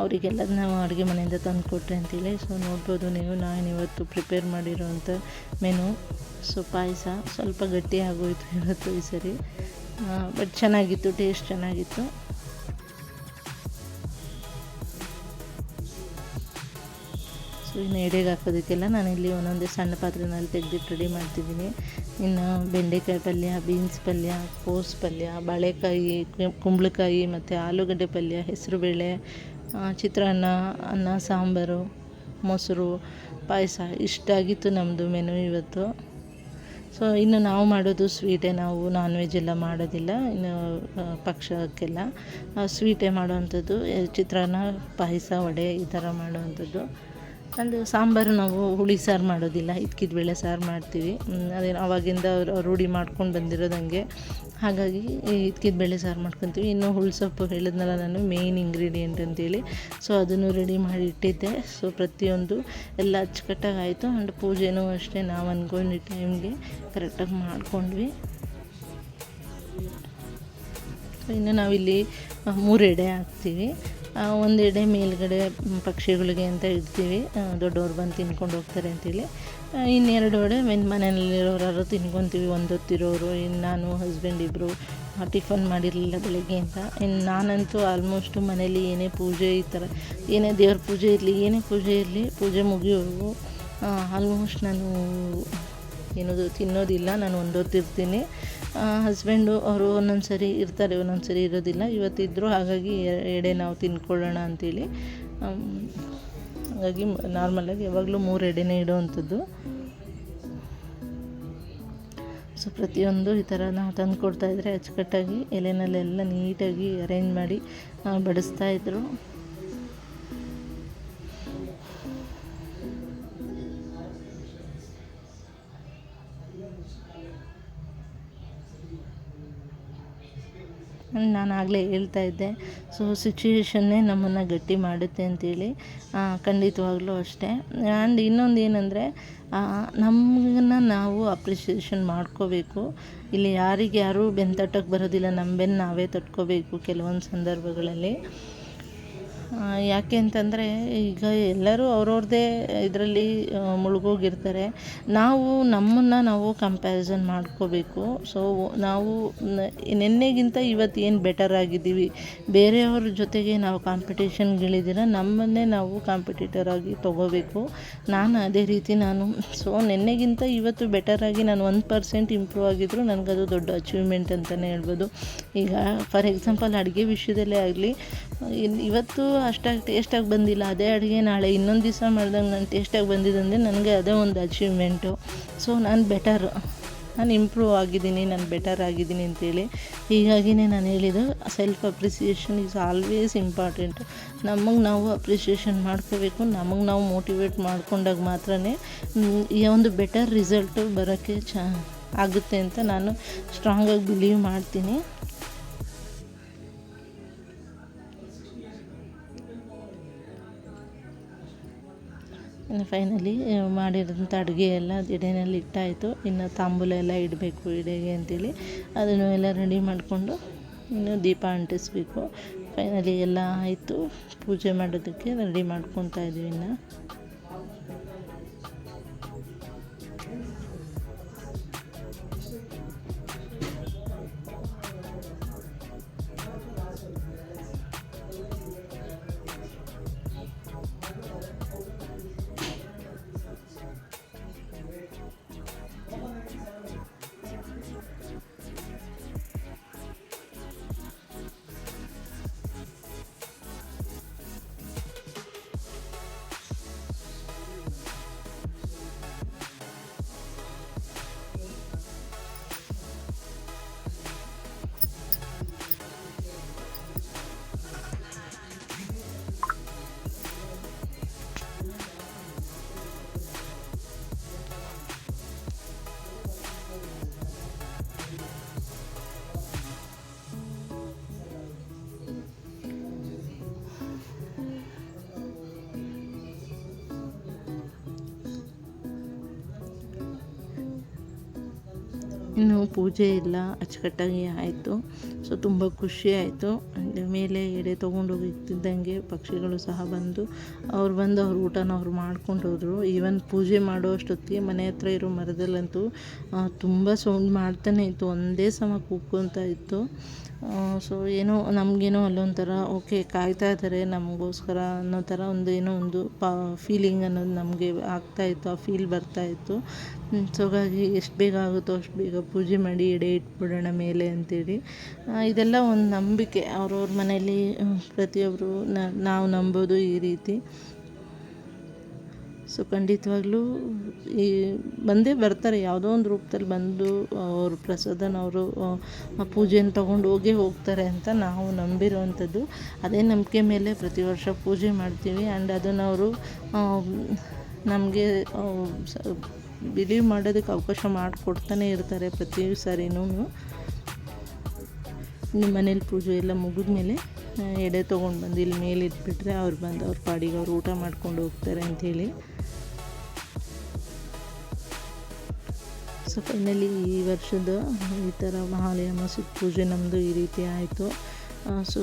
ಅವರಿಗೆಲ್ಲ ನಾವು ಅಡುಗೆ ಮನೆಯಿಂದ ತಂದು ಕೊಟ್ಟರೆ ಅಂತೇಳಿ ಸೊ ನೋಡ್ಬೋದು ನೀವು, ನಾನು ಇವತ್ತು ಪ್ರಿಪೇರ್ ಮಾಡಿರೋವಂಥ ಮೆನು ಸೊ ಪಾಯಸ ಸ್ವಲ್ಪ ಗಟ್ಟಿ ಆಗೋಯ್ತು ಇವತ್ತು ಈ ಸರಿ. ಬಟ್ ಚೆನ್ನಾಗಿತ್ತು ಟೇಸ್ಟ್ ಚೆನ್ನಾಗಿತ್ತು. ಸೊ ಇನ್ನು ಎಡೆಗೆ ಹಾಕೋದಕ್ಕೆಲ್ಲ ನಾನಿಲ್ಲಿ ಒಂದೊಂದೇ ಸಣ್ಣ ಪಾತ್ರೆನಲ್ಲಿ ತೆಗೆದಿಟ್ಟು ರೆಡಿ ಮಾಡ್ತಿದ್ದೀನಿ. ಇನ್ನು ಬೆಂಡೆಕಾಯಿ ಪಲ್ಯ ಬೀನ್ಸ್ ಪಲ್ಯ ಕೋಸ್ ಪಲ್ಯ, ಬಾಳೆಕಾಯಿ ಕುಂಬಳಕಾಯಿ ಮತ್ತು ಆಲೂಗಡ್ಡೆ ಪಲ್ಯ ಹೆಸರುಬೇಳೆ ಚಿತ್ರಾನ್ನ, ಅನ್ನ, ಸಾಂಬಾರು, ಮೊಸರು, ಪಾಯಸ ಇಷ್ಟಾಗಿತ್ತು ನಮ್ಮದು ಮೆನು ಇವತ್ತು. ಸೊ ಇನ್ನು ನಾವು ಮಾಡೋದು ಸ್ವೀಟೇ ನಾವು ನಾನ್ ವೆಜ್ ಎಲ್ಲ ಮಾಡೋದಿಲ್ಲ. ಇನ್ನು ಪಕ್ಷಕ್ಕೆಲ್ಲ ಸ್ವೀಟೇ ಮಾಡೋವಂಥದ್ದು, ಚಿತ್ರಾನ್ನ, ಪಾಯಸ, ವಡೆ ಈ ಥರ ಮಾಡೋವಂಥದ್ದು. ಅದು ಸಾಂಬಾರು ನಾವು ಹುಳಿ ಸಾರು ಮಾಡೋದಿಲ್ಲ ಇದ್ಕಿದ ಬೇಳೆ ಸಾರು ಮಾಡ್ತೀವಿ. ಅದೇನು ಅವಾಗಿಂದ ರೂಢಿ ಮಾಡ್ಕೊಂಡು ಬಂದಿರೋದಂಗೆ ಹಾಗಾಗಿ ಇದ್ಕಿದ ಬೇಳೆ ಸಾರು ಮಾಡ್ಕೊತೀವಿ. ಇನ್ನು ಹುಳ್ಸೊಪ್ಪು ಹೇಳಿದ್ನಲ್ಲ ನಾನು ಮೇಯ್ನ್ ಇಂಗ್ರೀಡಿಯೆಂಟ್ ಅಂತೇಳಿ. ಸೊ ಅದನ್ನು ರೆಡಿ ಮಾಡಿ ಇಟ್ಟಿದ್ದೆ. ಸೊ ಪ್ರತಿಯೊಂದು ಎಲ್ಲ ಅಚ್ಚುಕಟ್ಟಾಗಿ ಆಯಿತು. ಆ್ಯಂಡ್ ಪೂಜೆನೂ ಅಷ್ಟೇ ನಾವು ಅಂದ್ಕೊಂಡಿದ್ದ ಟೈಮ್ಗೆ ಕರೆಕ್ಟಾಗಿ ಮಾಡಿಕೊಂಡ್ವಿ. ಇನ್ನು ನಾವಿಲ್ಲಿ ಮೂರೆಡೆ ಹಾಕ್ತೀವಿ. ಒಂದು ಮೇಲುಗಡೆ ಮೇಲ್ಗಡೆ ಪಕ್ಷಿಗಳಿಗೆ ಅಂತ ಇಡ್ತೀವಿ. ದೊಡ್ಡವ್ರು ಬಂದು ತಿನ್ಕೊಂಡು ಹೋಗ್ತಾರೆ ಅಂತೇಳಿ. ಇನ್ನೆರಡು ಒಡೆ ಮೆನ್ ಮನೆಯಲ್ಲಿರೋರು ತಿನ್ಕೊತೀವಿ. ಒಂದೊತ್ತಿರೋರು ಇನ್ನು ನಾನು ಹಸ್ಬೆಂಡ್ ಇಬ್ಬರು ಟಿಫನ್ ಮಾಡಿರಲಿಲ್ಲ ಬೆಳಗ್ಗೆ ಅಂತ. ಇನ್ನು ನಾನಂತೂ ಆಲ್ಮೋಸ್ಟು ಮನೇಲಿ ಏನೇ ಪೂಜೆ ಈ ಥರ, ಏನೇ ದೇವ್ರ ಪೂಜೆ ಇರಲಿ, ಏನೇ ಪೂಜೆ ಇರಲಿ, ಪೂಜೆ ಮುಗಿಯೋವರೆಗೂ ಆಲ್ಮೋಸ್ಟ್ ನಾನು, ಏನದು, ತಿನ್ನೋದಿಲ್ಲ. ನಾನು ಒಂದೊತ್ತಿರ್ತೀನಿ ಹಸ್ಬೆಂಡು ಅವರು ಒಂದೊಂದು ಸರಿ ಇರ್ತಾರೆ, ಒಂದೊಂದು ಸರಿ ಇರೋದಿಲ್ಲ. ಇವತ್ತಿದ್ದರು ಹಾಗಾಗಿ ಎಡೆ ನಾವು ತಿನ್ಕೊಳ್ಳೋಣ ಅಂಥೇಳಿ ಹಾಗಾಗಿ ನಾರ್ಮಲಾಗಿ ಯಾವಾಗಲೂ ಮೂರು ಎಡೆನೇ ಇಡೋವಂಥದ್ದು. ಸೊ ಪ್ರತಿಯೊಂದು ಈ ಥರ ನಾವು ತಂದು ಕೊಡ್ತಾಯಿದ್ರೆ ಅಚ್ಚುಕಟ್ಟಾಗಿ ಎಲೆನಲ್ಲೆಲ್ಲ ನೀಟಾಗಿ ಅರೇಂಜ್ ಮಾಡಿ ಬಡಿಸ್ತಾಯಿದ್ರು ನಾನು ಆಗಲೇ ಹೇಳ್ತಾ ಇದ್ದೆ. ಸೊ ಸಿಚುವೇಶನ್ನೇ ನಮ್ಮನ್ನು ಗಟ್ಟಿ ಮಾಡುತ್ತೆ ಅಂತೇಳಿ. ಖಂಡಿತವಾಗ್ಲೂ ಅಷ್ಟೇ. ಆ್ಯಂಡ್ ಇನ್ನೊಂದು ಏನಂದರೆ ನಮ್ಮನ್ನು ನಾವು ಅಪ್ರಿಷಿಯೇಷನ್ ಮಾಡ್ಕೋಬೇಕು. ಇಲ್ಲಿ ಯಾರಿಗೆ ಯಾರೂ ಬೆನ್ನು ತಟ್ಟಕ್ಕೆ ಬರೋದಿಲ್ಲ. ನಮ್ಮ ಬೆನ್ನು ನಾವೇ ತಟ್ಕೋಬೇಕು ಕೆಲವೊಂದು ಸಂದರ್ಭಗಳಲ್ಲಿ. ಯಾಕೆ ಅಂತಂದರೆ ಈಗ ಎಲ್ಲರೂ ಅವ್ರವ್ರದ್ದೇ ಇದರಲ್ಲಿ ಮುಳುಗೋಗಿರ್ತಾರೆ. ನಾವು ನಮ್ಮನ್ನು ನಾವು ಕಂಪ್ಯಾರಿಸನ್ ಮಾಡ್ಕೋಬೇಕು. ಸೊ ನಾವು ನಿನ್ನೆಗಿಂತ ಇವತ್ತು ಏನು ಬೆಟರ್ ಆಗಿದ್ದೀವಿ? ಬೇರೆಯವ್ರ ಜೊತೆಗೆ ನಾವು ಕಾಂಪಿಟೇಷನ್ಗಿಳಿದಿರ ನಮ್ಮನ್ನೇ ನಾವು ಕಾಂಪಿಟೇಟರ್ ಆಗಿ ತೊಗೋಬೇಕು. ನಾನು ಅದೇ ರೀತಿ ನಾನು ಸೊ ನಿನ್ನೆಗಿಂತ ಇವತ್ತು ಬೆಟರಾಗಿ ನಾನು ಒಂದು ಪರ್ಸೆಂಟ್ ಇಂಪ್ರೂವ್ ಆಗಿದ್ರು ನನಗದು ದೊಡ್ಡ ಅಚೀವ್ಮೆಂಟ್ ಅಂತಲೇ ಹೇಳ್ಬೋದು. ಈಗ ಫಾರ್ ಎಕ್ಸಾಂಪಲ್ ಅಡುಗೆ ವಿಷಯದಲ್ಲೇ ಆಗಲಿ ಇವತ್ತು ಅಷ್ಟಾಗಿ ಟೇಸ್ಟಾಗಿ ಬಂದಿಲ್ಲ. ಅದೇ ಅಡುಗೆ ನಾಳೆ ಇನ್ನೊಂದು ದಿವಸ ಮಾಡಿದಾಗ ನಾನು ಟೇಸ್ಟಾಗಿ ಬಂದಿದೆ ಅಂದರೆ ನನಗೆ ಅದೇ ಒಂದು ಅಚೀವ್ಮೆಂಟು ಸೊ ನಾನು ಬೆಟರು ನಾನು ಇಂಪ್ರೂವ್ ಆಗಿದ್ದೀನಿ, ನಾನು ಬೆಟರ್ ಆಗಿದ್ದೀನಿ ಅಂತೇಳಿ. ಹೀಗಾಗಿನೇ ನಾನು ಹೇಳಿದ್ದು self appreciation is always important ನಮಗೆ ನಾವು ಅಪ್ರಿಸಿಯೇಷನ್ ಮಾಡ್ಕೋಬೇಕು, ನಮಗೆ ನಾವು ಮೋಟಿವೇಟ್ ಮಾಡ್ಕೊಂಡಾಗ ಮಾತ್ರ ಈ ಒಂದು ಬೆಟರ್ ರಿಸಲ್ಟು ಬರೋಕ್ಕೆ ಚ, ಆಗುತ್ತೆ ಅಂತ ನಾನು ಸ್ಟ್ರಾಂಗಾಗಿ ಬಿಲೀವ್ ಮಾಡ್ತೀನಿ. ಫೈನಲಿ ಮಾಡಿರೋಂಥ ಅಡುಗೆ ಎಲ್ಲ ಎಡೆಯಲ್ಲಿ ಇಟ್ಟಾಯಿತು. ಇನ್ನು ತಾಂಬೂಲ ಎಲ್ಲ ಇಡಬೇಕು ಎಡೆಗೆ ಅಂತೇಳಿ. ಅದನ್ನು ಎಲ್ಲ ರೆಡಿ ಮಾಡಿಕೊಂಡು ಇನ್ನು ದೀಪ ಅಂಟಿಸ್ಬೇಕು. ಫೈನಲಿ ಎಲ್ಲ ಆಯಿತು. ಪೂಜೆ ಮಾಡೋದಕ್ಕೆ ರೆಡಿ ಮಾಡ್ಕೊತಾ ಇದ್ದೀವಿ ಇನ್ನು. ಪೂಜೆ ಎಲ್ಲ ಅಚ್ಚುಕಟ್ಟಾಗಿ ಆಯಿತು. ಸೊ ತುಂಬ ಖುಷಿ ಆಯಿತು. ಮೇಲೆ ಎಡೆ ತೊಗೊಂಡೋಗಿ ಇಕ್ತಿದ್ದಂಗೆ ಪಕ್ಷಿಗಳು ಸಹ ಬಂದು ಅವ್ರು ಬಂದು ಅವ್ರ ಊಟನ ಅವ್ರು ಮಾಡ್ಕೊಂಡು ಹೋದರು. ಈವನ್ ಪೂಜೆ ಮಾಡೋ ಅಷ್ಟೊತ್ತಿಗೆ ಮನೆ ಹತ್ರ ಇರೋ ಮರದಲ್ಲಂತೂ ತುಂಬ ಸೌಂಡ್ ಮಾಡ್ತಾನೆ ಇತ್ತು. ಒಂದೇ ಸಮ ಕೂಕ್ಕೊತ ಇತ್ತು. ಸೊ ಏನೋ ನಮಗೇನೋ ಅಲ್ಲೊಂಥರ ಓಕೆ ಕಾಯ್ತಾ ಇದ್ದಾರೆ ನಮಗೋಸ್ಕರ ಅನ್ನೋ ಥರ ಒಂದು ಏನೋ ಒಂದು ಪಾ ಫೀಲಿಂಗ್ ಅನ್ನೋದು ನಮಗೆ ಆಗ್ತಾಯಿತ್ತು ಆ ಫೀಲ್ ಬರ್ತಾಯಿತ್ತು ಸೊ ಹಾಗಾಗಿ ಎಷ್ಟು ಬೇಗ ಆಗುತ್ತೋ ಅಷ್ಟು ಬೇಗ ಪೂಜೆ ಮಾಡಿ ಎಡೆ ಇಟ್ಬಿಡೋಣ ಮೇಲೆ ಅಂತೇಳಿ. ಇದೆಲ್ಲ ಒಂದು ನಂಬಿಕೆ. ಅವ್ರವ್ರ ಮನೇಲಿ ಪ್ರತಿಯೊಬ್ಬರು ನಾವು ನಂಬೋದು ಈ ರೀತಿ. ಸೊ ಖಂಡಿತವಾಗ್ಲೂ ಈ ಬಂದೇ ಬರ್ತಾರೆ, ಯಾವುದೋ ಒಂದು ರೂಪದಲ್ಲಿ ಬಂದು ಅವರು ಪ್ರಸಾದನವರು ಪೂಜೆನ ತೊಗೊಂಡು ಹೋಗೇ ಹೋಗ್ತಾರೆ ಅಂತ ನಾವು ನಂಬಿರೋವಂಥದ್ದು. ಅದೇ ನಂಬಿಕೆ ಮೇಲೆ ಪ್ರತಿ ವರ್ಷ ಪೂಜೆ ಮಾಡ್ತೀವಿ. ಆ್ಯಂಡ್ ಅದನ್ನು ಅವರು ನಮಗೆ ಬಿಲೀವ್ ಮಾಡೋದಕ್ಕೆ ಅವಕಾಶ ಮಾಡಿಕೊಡ್ತಾನೆ ಇರ್ತಾರೆ ಪ್ರತಿ ಸಾರಿನೂ. ನಿಮ್ಮ ಮನೇಲಿ ಪೂಜೆ ಎಲ್ಲ ಮುಗಿದ್ಮೇಲೆ ಮೇಲೆ ಎಡೆ ತೊಗೊಂಡು ಬಂದು ಇಲ್ಲಿ ಮೇಲೆ ಇಟ್ಬಿಟ್ರೆ ಅವ್ರು ಬಂದು ಅವ್ರ ಪಾಡಿಗೆ ಅವ್ರು ಊಟ ಮಾಡ್ಕೊಂಡು ಹೋಗ್ತಾರೆ ಅಂಥೇಳಿ. ಸೊ ಫೈನಲಿ ಈ ವರ್ಷದ ಈ ಥರ ಮಹಾಲಯ ಮಾಸದ ಪೂಜೆ ನಮ್ಮದು ಈ ರೀತಿ ಆಯಿತು. ಸೊ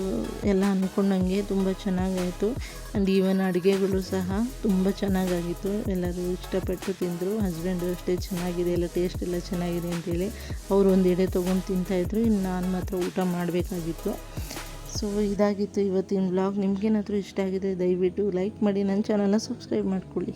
ಎಲ್ಲ ಅಂದ್ಕೊಂಡಂಗೆ ತುಂಬ ಚೆನ್ನಾಗಾಯಿತು. ಆ್ಯಂಡ್ ಈವನ್ ಅಡುಗೆಗಳು ಸಹ ತುಂಬ ಚೆನ್ನಾಗಾಗಿತ್ತು. ಎಲ್ಲರೂ ಇಷ್ಟಪಟ್ಟು ತಿಂದರು. ಹಸ್ಬೆಂಡು ಅಷ್ಟೇ ಚೆನ್ನಾಗಿದೆ, ಎಲ್ಲ ಟೇಸ್ಟ್ ಎಲ್ಲ ಚೆನ್ನಾಗಿದೆ ಅಂತೇಳಿ ಅವರು ಒಂದು ಎಡೆ ತೊಗೊಂಡು ತಿಂತಾಯಿದ್ರು ಇನ್ನು ನಾನು ಮಾತ್ರ ಊಟ ಮಾಡಬೇಕಾಗಿತ್ತು. ಸೊ ಇದಾಗಿತ್ತು ಇವತ್ತಿನ ಬ್ಲಾಗ್ ನಿಮಗೇನಾದರೂ ಇಷ್ಟ ಆಗಿದೆ ದಯವಿಟ್ಟು ಲೈಕ್ ಮಾಡಿ ನನ್ನ ಚಾನಲ್ನ ಸಬ್ಸ್ಕ್ರೈಬ್ ಮಾಡ್ಕೊಳ್ಳಿ.